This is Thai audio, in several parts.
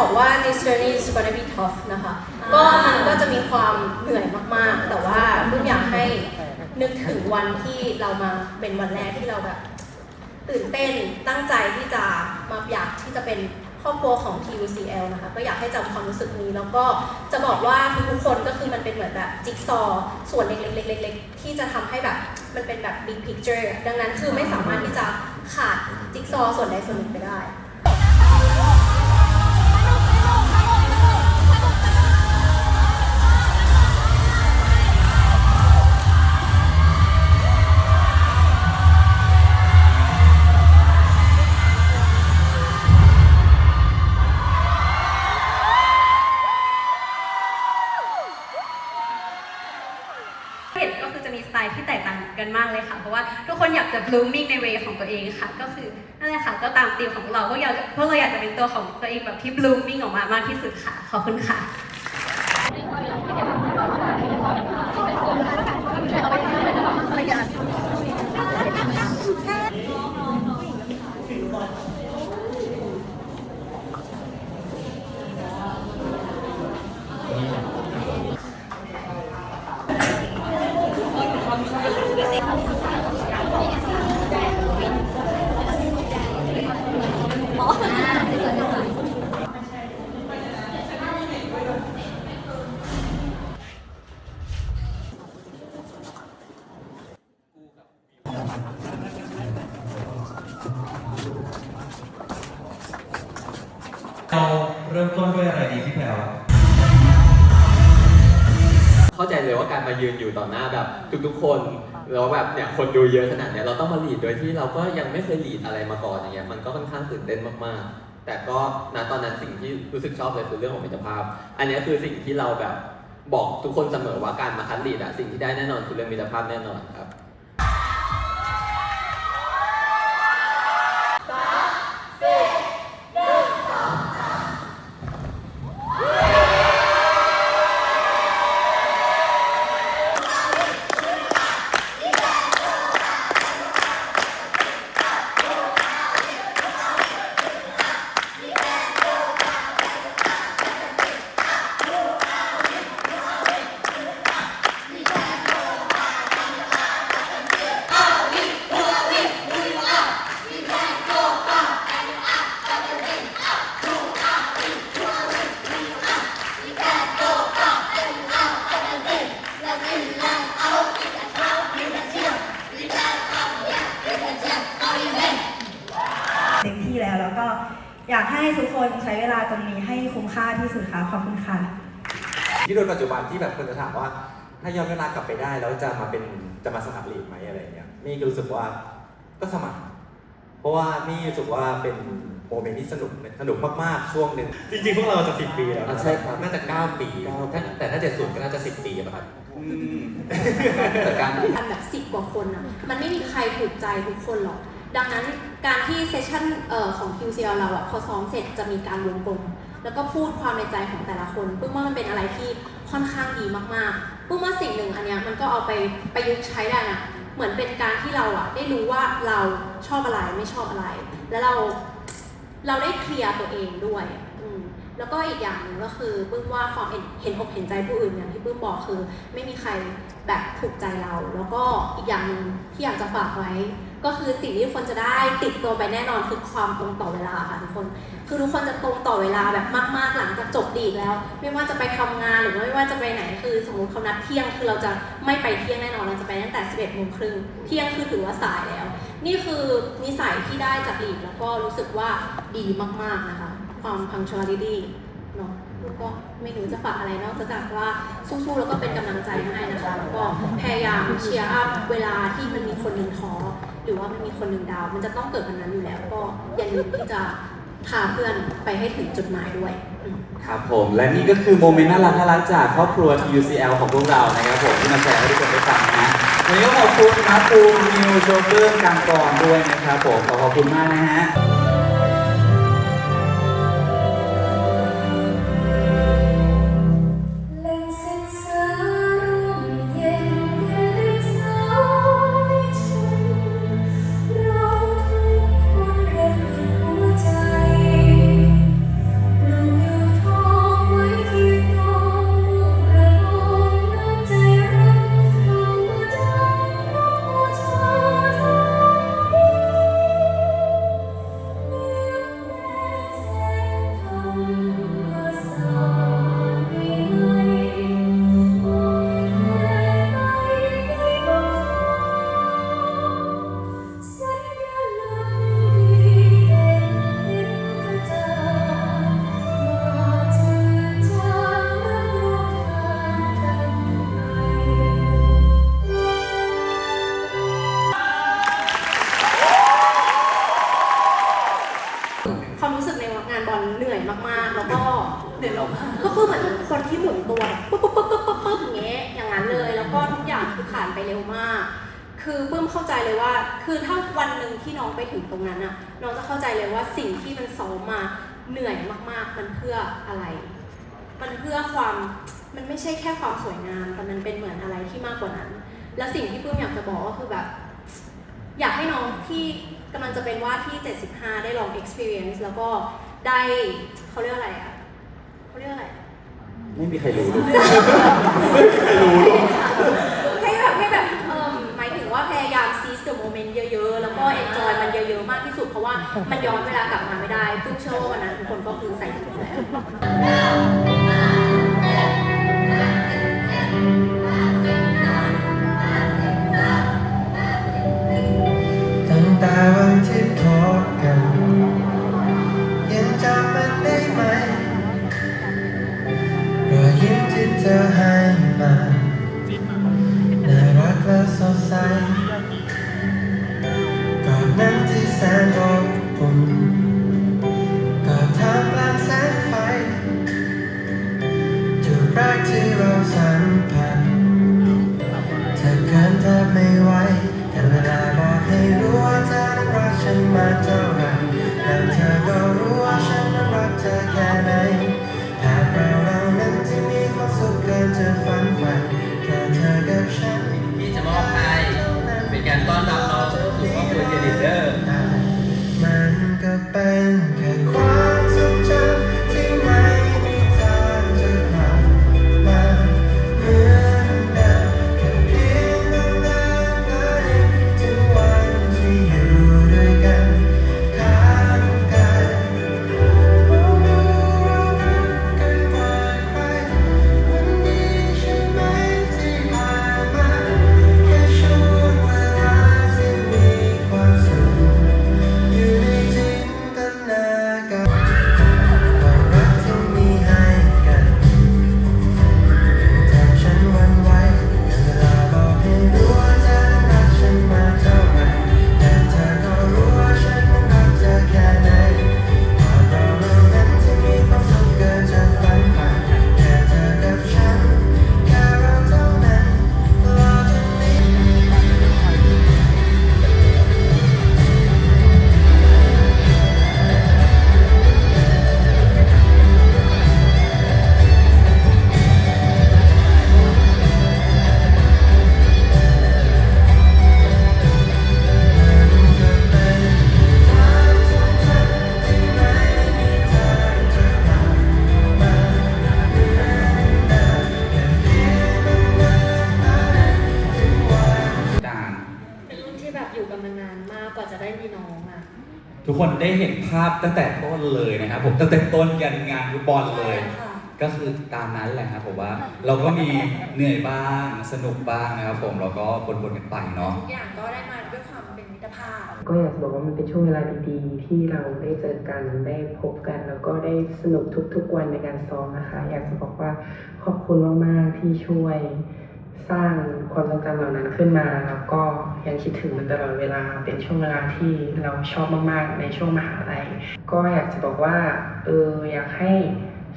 บอกว่า this journey is gonna be tough นะคะ ก็มันก็จะมีความเหนื่อยมากๆ แต่ว่าเพิ่งอยากให้นึกถึงวันที่เรามาเป็นวันแรกที่เราแบบ ตื่นเต้นตั้งใจที่จะมาอยากที่จะเป็นครอบครัวของ TUCL นะคะ ก็อยากให้จำความรู้สึกนี้ แล้วก็จะบอกว่าทุกๆคนก็คือมันเป็นเหมือนแบบจิ๊กซอว์ส่วนเล็กๆๆๆๆที่จะทำให้แบบมันเป็นแบบ big picture ดังนั้นคือไม่สามารถที่จะขาดจิ๊กซอว์ส่วนใดส่วนหนึ่งไปได้ blooming ในเวของตัวเองค่ะ ก็คือนั่นแหละค่ะก็ตามธีมของเราพวกเราพวกเราอยากจะเป็นตัวของตัวเองแบบที่ blooming ออกมามากที่สุดค่ะ ขอบคุณค่ะ อยู่ต่อหน้าแบบทุกๆคนแล้วแบบเนี่ยคนดูเยอะขนาดเนี้ยเราต้องมาลีดโดยที่เราก็ยังไม่เคยลีดอะไรมาก่อนอย่างเงี้ยมันก็ค่อนข้างตื่นเต้นมากๆ แต่ก็ณตอนนั้นสิ่งที่รู้สึกชอบเลยคือเรื่องของมิตรภาพ อันนี้คือสิ่งที่เราแบบบอกทุกคนเสมอว่าการมาคัดลีดอะสิ่งที่ได้แน่นอนคือเรื่องมิตรภาพแน่นอนครับ ให้ทุกคนใช้เวลาตรงนี้ให้คุ้มค่าที่สุดค่ะขอบคุณค่ะ ที่โดยปัจจุบันที่แบบคนจะถามว่า ถ้าย้อนเวลากลับไปได้แล้วจะมาเป็นจะมาสมัครลีกไหมอะไรเงี้ยนี่รู้สึกว่าก็สมัคร เพราะว่านี่รู้สึกว่าเป็นโมเมนต์ที่สนุกสนุกมากๆช่วงหนึ่งจริงๆ พวกเราจะสิบปีแล้วนะอะใช่ครับน่าจะเก้าปีถ้าแต่ถ้าเจ็ดศูนย์ก็น่าจะสิบปีอะครับแต่การที่กันแบบสิบ10กว่าคนอะ มันไม่มีใครถูกใจทุกคนหรอก ดังนั้นการที่เซสชั่นเอ่อของ QCL เราอะพอซ้อมเสร็จจะมีการรวมกลม แล้วก็พูดความในใจของแต่ละคนปุ้มว่ามันเป็นอะไรที่ค่อนข้างดีมากๆปุ้มว่าสิ่งหนึ่งอันเนี้ยมันก็เอาไปประยุกต์ใช้ได้นะเหมือนเป็นการที่เราอะได้รู้ว่าเราชอบอะไรไม่ชอบอะไร แล้วเราเราได้เคลียร์ตัวเองด้วยแล้วก็อีกอย่างหนึ่งก็คือปุ้มว่าความเห็นอกเห็นใจผู้อื่นอย่างที่ปุ้มบอกคือ ไม่มีใครแบบถูกใจเรา แล้วก็อีกอย่างหนึ่งที่อยากจะฝากไว้ ก็คือสิ่งที่ทุกคนจะได้ติดตัวไปแน่นอนคือความตรงต่อเวลาค่ะทุกคน คือทุกคนจะตรงต่อเวลาแบบมาก ๆ หลังจากจบดีกแล้ว ไม่ว่าจะไปทำงานหรือไม่ว่าจะไปไหนคือ สมมติเขานัดเที่ยงคือเราจะไม่ไปเที่ยงแน่นอนเราจะไปตั้งแต่11โมงครึ่งเที่ยงคือถือว่าสายแล้ว นี่คือนิสัยที่ได้จากลีกแล้วก็รู้สึกว่าดีมาก ๆ นะคะ ความ punctuality เนาะแล้วก็ไม่รู้จะฝากอะไรนอกจากว่าสู้ๆแล้วก็เป็นกำลังใจให้นะคะ แล้วก็พยายามเชียร์อัพเวลาที่มันมีคนหนึ่งท้อ หรือว่ามันมีคนหนึ่งดาว มันจะต้องเกิดคนนั้นอยู่แล้ว ก็อย่าลืมที่จะพาเพื่อนไปให้ถึงจุดหมายด้วยอืม ครับผม และนี่ก็คือโมเมนต์น่ารักน่ารักจากครอบครัว TUCL ของพวกเรานะครับผมที่มาแชร์ให้ทุกคนได้ฟังนะวันนี้ก็ขอบคุณนะปูมิวโชเฟอร์กังกรด้วยนะครับผมขอขอบคุณมากนะฮะ ก็ทุกอย่างคือผ่านไปเร็วมาก คือปื้มเข้าใจเลยว่า คือถ้าวันหนึ่งที่น้องไปถึงตรงนั้นอะน้องจะเข้าใจเลยว่าสิ่งที่มันซ้อมมาเหนื่อยมากๆ มันเพื่ออะไร มันเพื่อความมันไม่ใช่แค่ความสวยงาม แต่มันเป็นเหมือนอะไรที่มากกว่านั้น แล้วสิ่งที่ปื้มอยากจะบอกก็คือแบบ อยากให้น้องที่กำลังจะเป็นว่าที่ 75 ได้ลอง experience แล้วก็ได้เขาเรียกอะไรอะเขาเรียกอะไร ไม่มีใครรู้ลูกให้แบบให้แบบเออหมายถึงว่าพยายาม seize the moment เยอะๆ แล้ว อยมันเยอะๆมากที่สุดเพราะว่ามันย้อนเวลากลับมาไม่ได้ตุ้มเชื่อว่าวันนั้นทุกคนก็คือใส่ถุงแล้ว ที่แบบอยู่กันมานานมากกว่าจะได้มีน้องอะทุกคนได้เห็นภาพตั้งแต่ต้นเลยนะครับผมตั้งแต่ต้นยันงานฟุตบอลเลยค่ะก็คือตามนั้นแหละครับผมว่า เราก็มีเหนื่อยบ้างสนุกบ้างนะครับผมเราก็บนๆกันไปเนาะ ทุกอย่างก็ได้มาด้วยความเป็นมิตรภาพ ก็อยากจะบอกว่ามันเป็นช่วงเวลาดีๆ ที่เราได้เจอกันได้พบกัน แล้วก็ได้สนุกทุกๆวันในการซ้อมนะคะ อยากจะบอกว่าขอบคุณมากๆที่ช่วย สร้างความทรงจำเหล่านั้นขึ้นมา แล้วก็ยังคิดถึงมันตลอดเวลาเป็นช่วงเวลาที่เราชอบมากๆ ในช่วงมหาลัยก็อยากจะบอกว่าเอออยากให้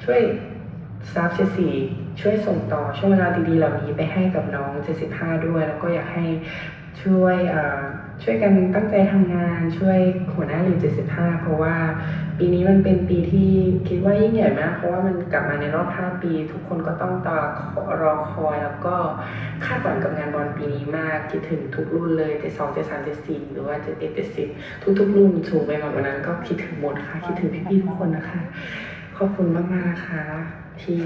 ช่วยซาฟเชสีช่วยส่งต่อช่วงเวลาดีๆเหล่านี้ไปให้กับน้อง 75 ด้วย แล้วก็อยากให้ช่วยเอ่อช่วยกันตั้งใจทำงาน ช่วยหัวหน้าลี75 เพราะว่าปีนี้มันเป็นปีที่คิ ว่ายิ่งใหญ่มาก เพราะว่ามันกลับมาในรอบ 5 ปี ทุกคนก็ต้องต่อรอคอย แล้วก็คาดหวังกับงานบอลปีนี้มากคิดถึงทุกรุ่นเลย72 73 74หรือว่า71 70ทุกๆรุ่นถูกไปหมดวันนั้นก็คิดถึงหมดค่ะ คิดถึงพี่ๆทุกคนนะคะ ขอบคุณมากๆนะคะ ที่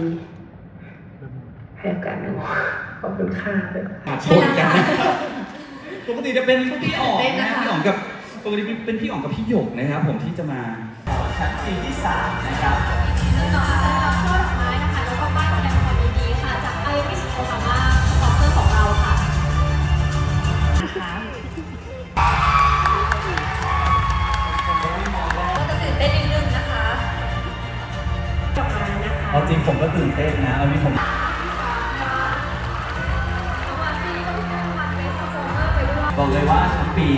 ให้โอกาสหนูขอบคุณค่ะมาชนกันนะปกติจะเป็นพี่อ๋องนะพี่อ๋องกับปกติเป็นพี่อ๋องกับพี่หยกนะครับผมที่จะมา ชั้นสี่ที่สามนะครับต่อาได้รับช่อดอกไม้นะคะแล้วก็ป้ายแสดงความยินดีค่ะจากไอริสโอซาม่าสปอนเซอร์ของเราค่ะก็จะตื่นเต้นนิดนึงนะคะดอกไม้นะคะเอาจริงผมก็ตื่นเต้นนะเอานี้ผมบอกเลยว่าทั้งปี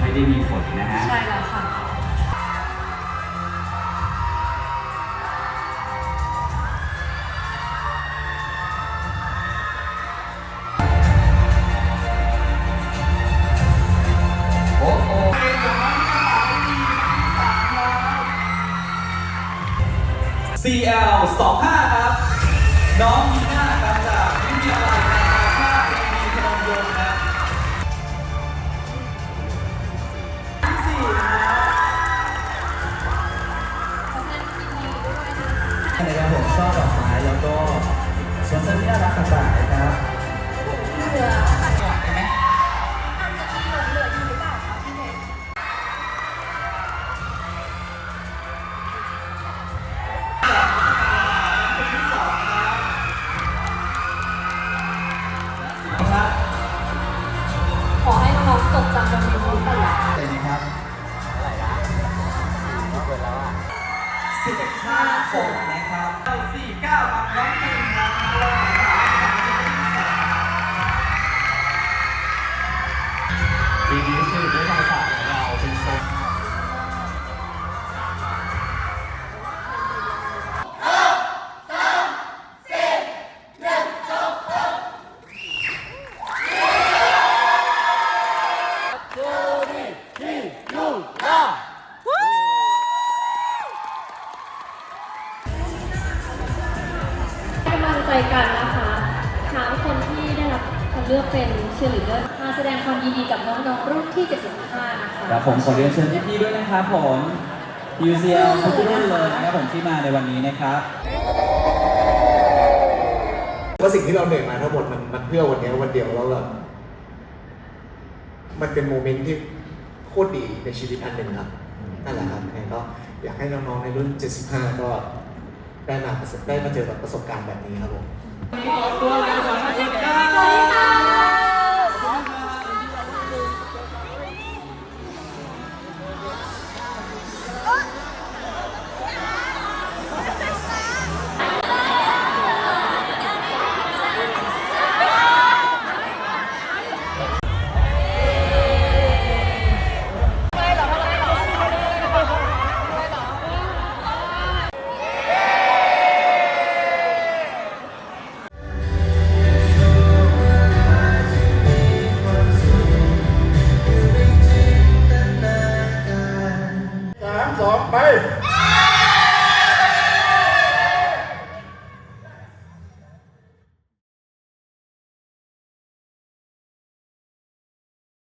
ไม่ได้มีฝนนะฮะ ใช่แล้วค่ะ น้อง เลือกเป็นเชียร์ลีดเดอร์มาแสดงความยินดีกับน้องๆรุ่นที่ 75 นะคะครับผมขอเรียนเชิญพี่ๆด้วยนะครับผม UCL ทุกรุ่นเลยนะครับผมที่มาในวันนี้นะครับว่าสิ่งที่เราเหนื่อยมาทั้งหมดมันมันเพื่อวันนี้วันเดียวแล้วแบบมันเป็นโมเมนต์ที่โคตรดีในชีวิตอันหนึ่งครับนั่นแหละครับยังไงก็อยากให้น้องๆในรุ่น 75 ก็ได้มาประสบได้มาเจอกับประสบการณ์แบบนี้ครับผมสา